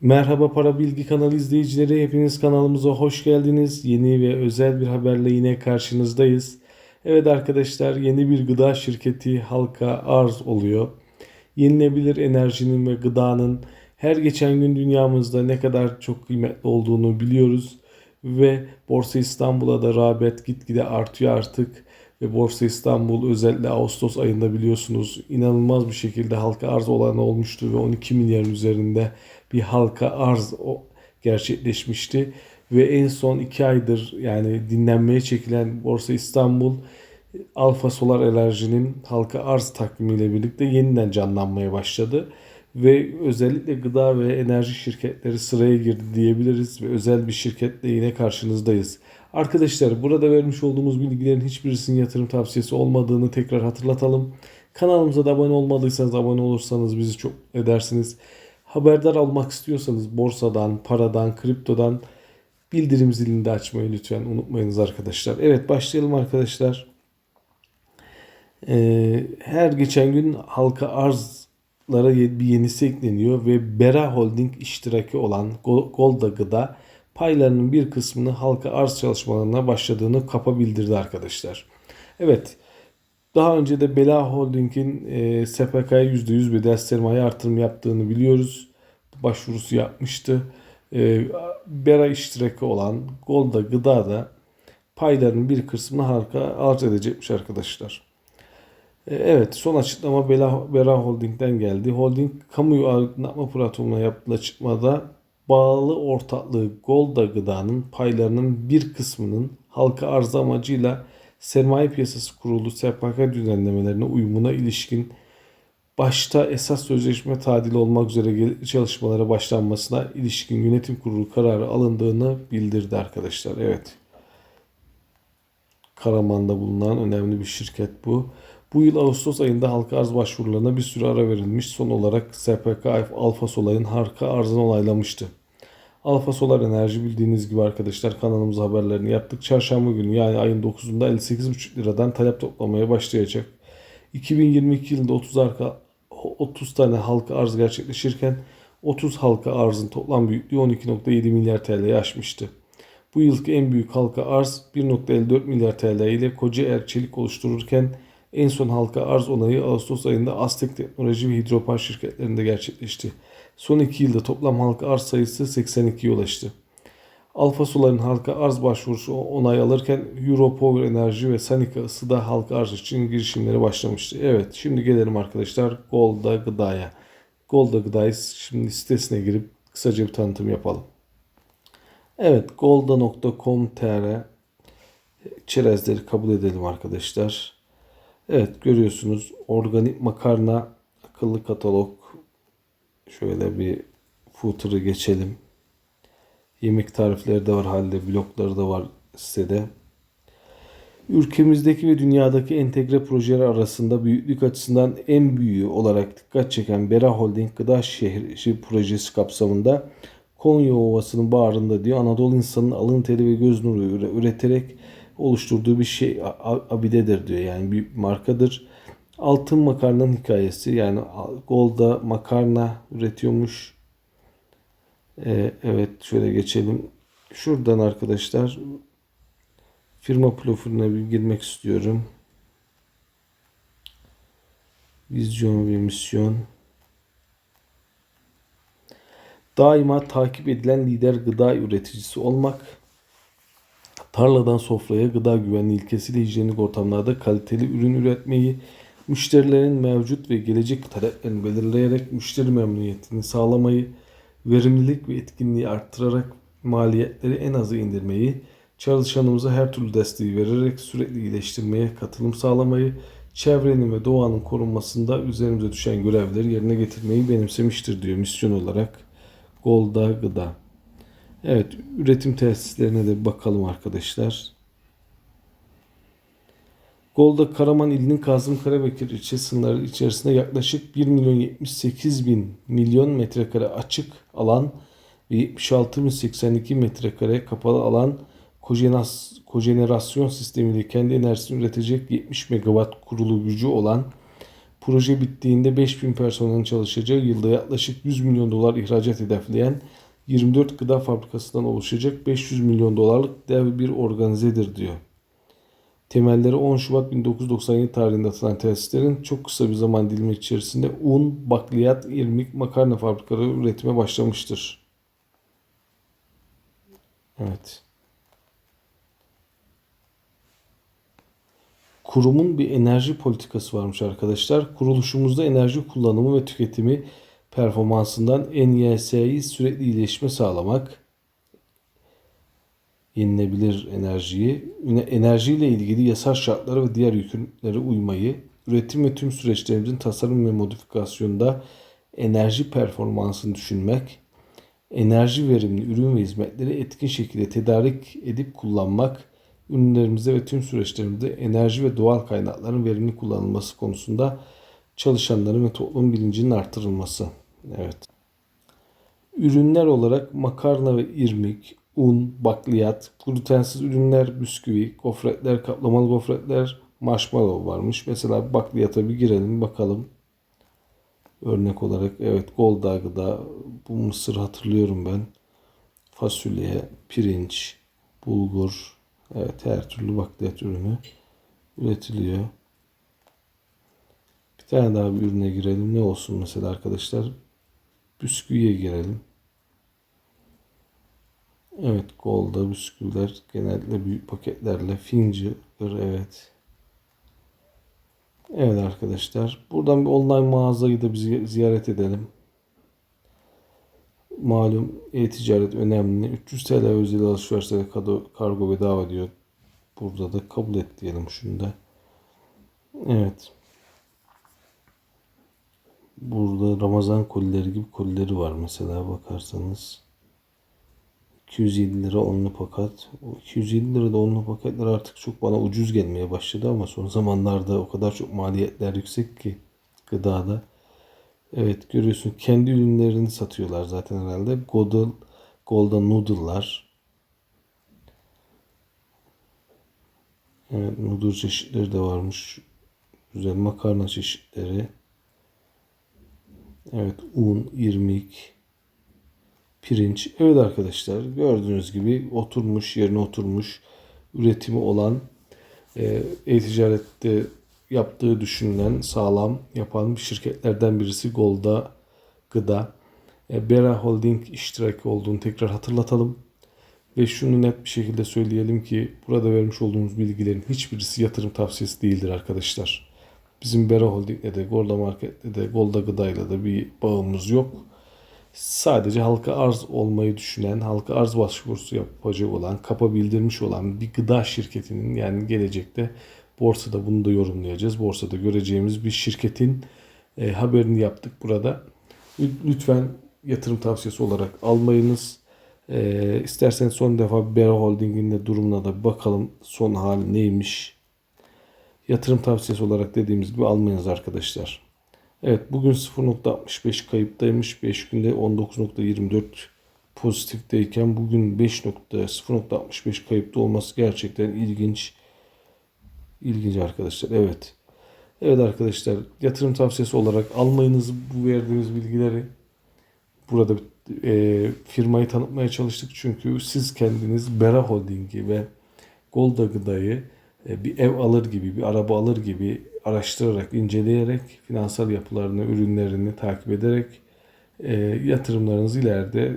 Merhaba Para Bilgi kanalı izleyicileri hepiniz kanalımıza hoş geldiniz. Yeni ve özel bir haberle yine karşınızdayız. Evet arkadaşlar yeni bir gıda şirketi halka arz oluyor. Yenilebilir enerjinin ve gıdanın her geçen gün dünyamızda ne kadar çok kıymetli olduğunu biliyoruz. Ve Borsa İstanbul'a da rağbet gitgide artıyor artık. Ve Borsa İstanbul özellikle Ağustos ayında biliyorsunuz inanılmaz bir şekilde halka arz olan olmuştu ve 12 milyarın üzerinde bir halka arz gerçekleşmişti. Ve en son 2 aydır yani dinlenmeye çekilen Borsa İstanbul Alfa Solar Enerji'nin halka arz takvimiyle birlikte yeniden canlanmaya başladı. Ve özellikle gıda ve enerji şirketleri sıraya girdi diyebiliriz ve özel bir şirketle yine karşınızdayız. Arkadaşlar burada vermiş olduğumuz bilgilerin hiçbirisinin yatırım tavsiyesi olmadığını tekrar hatırlatalım. Kanalımıza da abone olmadıysanız abone olursanız bizi çok edersiniz. Haberdar olmak istiyorsanız borsadan, paradan, kriptodan bildirim zilini de açmayı lütfen unutmayınız arkadaşlar. Evet başlayalım arkadaşlar. Ee, her geçen gün halka arzlara bir yenisi ekleniyor ve Bera Holding iştiraki olan Go- Golda Gıda paylarının bir kısmını halka arz çalışmalarına başladığını kapa bildirdi arkadaşlar. Evet daha önce de Bela Holding'in e, SPK'ya %100 bedel sermaye artırım yaptığını biliyoruz. Başvurusu yapmıştı. E, Bera iştiraki olan Golda Gıda da paylarının bir kısmını halka arz edecekmiş arkadaşlar. E, Evet, son açıklama Bela, Bera Holding'den geldi. Holding, kamuoyu aydınlatma platformuna yaptığı açıklamada bağlı ortaklığı Golda Gıda'nın paylarının bir kısmının halka arz amacıyla Sermaye Piyasası Kurulu SPK düzenlemelerine uyumuna ilişkin başta esas sözleşme tadili olmak üzere çalışmalara başlanmasına ilişkin yönetim kurulu kararı alındığını bildirdi arkadaşlar. Evet. Karaman'da bulunan önemli bir şirket bu. Bu yıl Ağustos ayında halka arz başvurularına bir süre ara verilmiş. Son olarak SPK Alfa Solar'ın halka arzını onaylamıştı. Alfa Solar Enerji bildiğiniz gibi arkadaşlar kanalımıza haberlerini yaptık. Çarşamba günü yani ayın 9'unda 58,5 liradan talep toplamaya başlayacak. 2022 yılında 30 arka 30 tane halka arz gerçekleşirken 30 halka arzın toplam büyüklüğü 12.7 milyar TL'yi aşmıştı. Bu yılki en büyük halka arz 1.54 milyar TL ile Kocaer Çelik oluştururken en son halka arz onayı Ağustos ayında Aztek Teknoloji ve Hidropan şirketlerinde gerçekleşti. Son iki yılda toplam halka arz sayısı 82'ye ulaştı. Alfa Solar'ın halka arz başvurusu onay alırken Europower Enerji ve Sanika Isı da halka arz için girişimlere başlamıştı. Evet şimdi gelelim arkadaşlar Golda Gıda'ya. Golda Gıda'yı şimdi sitesine girip kısaca bir tanıtım yapalım. Evet golda.com.tr çerezleri kabul edelim arkadaşlar. Evet görüyorsunuz organik makarna akıllı katalog şöyle bir footer'ı geçelim. Yemek tarifleri de var halde blokları da var sitede. Ülkemizdeki ve dünyadaki entegre projeler arasında büyüklük açısından en büyüğü olarak dikkat çeken Bera Holding Gıda Şehri projesi kapsamında Konya Ovası'nın bağrında diyor Anadolu insanının alın teri ve göz nuru üre- üreterek oluşturduğu bir şey abidedir diyor. Yani bir markadır. Altın makarnanın hikayesi yani Golda makarna üretiyormuş. Ee, evet şöyle geçelim. Şuradan arkadaşlar firma profiline bir girmek istiyorum. Vizyon ve misyon. Daima takip edilen lider gıda üreticisi olmak. Tarladan sofraya gıda güvenliği ilkesiyle hijyenik ortamlarda kaliteli ürün üretmeyi, müşterilerin mevcut ve gelecek taleplerini belirleyerek müşteri memnuniyetini sağlamayı, verimlilik ve etkinliği arttırarak maliyetleri en aza indirmeyi, çalışanımıza her türlü desteği vererek sürekli iyileştirmeye katılım sağlamayı, çevrenin ve doğanın korunmasında üzerimize düşen görevleri yerine getirmeyi benimsemiştir diyor misyon olarak Golda Gıda. Evet, üretim tesislerine de bakalım arkadaşlar. Golda Karaman ilinin Kazım Karabekir ilçe sınırları içerisinde yaklaşık 1 milyon 78 bin milyon metrekare açık alan ve 76 bin 82 metrekare kapalı alan kojenerasyon sistemiyle kendi enerjisini üretecek 70 megawatt kurulu gücü olan Proje bittiğinde 5000 personelin çalışacağı yılda yaklaşık 100 milyon dolar ihracat hedefleyen 24 gıda fabrikasından oluşacak 500 milyon dolarlık dev bir organizedir diyor. Temelleri 10 Şubat 1997 tarihinde atılan tesislerin çok kısa bir zaman dilimi içerisinde un, bakliyat, irmik, makarna fabrikaları üretime başlamıştır. Evet. Kurumun bir enerji politikası varmış arkadaşlar. Kuruluşumuzda enerji kullanımı ve tüketimi performansından NYS'yi sürekli iyileşme sağlamak, yenilebilir enerjiyi, enerjiyle ilgili yasal şartlara ve diğer yükümlülüklere uymayı, üretim ve tüm süreçlerimizin tasarım ve modifikasyonunda enerji performansını düşünmek, enerji verimli ürün ve hizmetleri etkin şekilde tedarik edip kullanmak, ürünlerimizde ve tüm süreçlerimizde enerji ve doğal kaynakların verimli kullanılması konusunda çalışanların ve toplumun bilincinin artırılması. Evet. Ürünler olarak makarna ve irmik, un, bakliyat, glutensiz ürünler, bisküvi, gofretler, kaplamalı gofretler, marshmallow varmış. Mesela bakliyata bir girelim bakalım. Örnek olarak evet Golda gıda, bu mısır hatırlıyorum ben. Fasulye, pirinç, bulgur, evet her türlü bakliyat ürünü üretiliyor. Bir tane daha bir ürüne girelim. Ne olsun mesela arkadaşlar? Bisküviye girelim. Evet Golda bisküviler genellikle büyük paketlerle Finger evet. Evet arkadaşlar. Buradan bir online mağazayı da bir ziyaret edelim. Malum e-ticaret önemli. 300 TL özel alışverişlere kargo bedava diyor. Burada da kabul et diyelim şunu da. Evet. Burada Ramazan kolileri gibi kolileri var mesela bakarsanız. 207 lira onlu paket. O 207 lira da onlu paketler artık çok bana ucuz gelmeye başladı ama son zamanlarda o kadar çok maliyetler yüksek ki gıdada. Evet görüyorsun kendi ürünlerini satıyorlar zaten herhalde. Golden, Golden Noodle'lar. Evet noodle çeşitleri de varmış. Güzel makarna çeşitleri. Evet un, irmik, pirinç. Evet arkadaşlar gördüğünüz gibi oturmuş yerine oturmuş üretimi olan e, e-ticarette yaptığı düşünülen sağlam yapan bir şirketlerden birisi Golda Gıda. E, Bera Holding iştiraki olduğunu tekrar hatırlatalım. Ve şunu net bir şekilde söyleyelim ki burada vermiş olduğumuz bilgilerin hiçbirisi yatırım tavsiyesi değildir arkadaşlar. Bizim Bera Holding'le de Golda Market'le de Golda Gıda'yla da bir bağımız yok. Sadece halka arz olmayı düşünen, halka arz başvurusu yapacak olan, kapa bildirmiş olan bir gıda şirketinin yani gelecekte borsada bunu da yorumlayacağız. Borsada göreceğimiz bir şirketin e, haberini yaptık burada. Lütfen yatırım tavsiyesi olarak almayınız. E, isterseniz son defa Bera Holding'in de durumuna da bakalım son hali neymiş. Yatırım tavsiyesi olarak dediğimiz gibi almayınız arkadaşlar. Evet bugün 0.65 kayıptaymış. 5 günde 19.24 pozitifteyken bugün 5.0.65 kayıpta olması gerçekten ilginç. İlginç arkadaşlar. Evet. Evet arkadaşlar yatırım tavsiyesi olarak almayınız bu verdiğimiz bilgileri. Burada e, firmayı tanıtmaya çalıştık çünkü siz kendiniz Bera Holding'i ve Golda Gıda'yı e, bir ev alır gibi, bir araba alır gibi araştırarak, inceleyerek, finansal yapılarını, ürünlerini takip ederek e, yatırımlarınızı ileride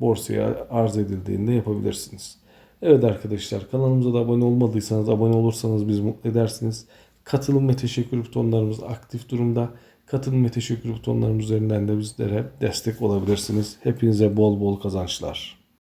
borsaya arz edildiğinde yapabilirsiniz. Evet arkadaşlar kanalımıza da abone olmadıysanız abone olursanız biz mutlu edersiniz. Katılım ve teşekkür butonlarımız aktif durumda. Katılım ve teşekkür butonlarımız üzerinden de bizlere destek olabilirsiniz. Hepinize bol bol kazançlar.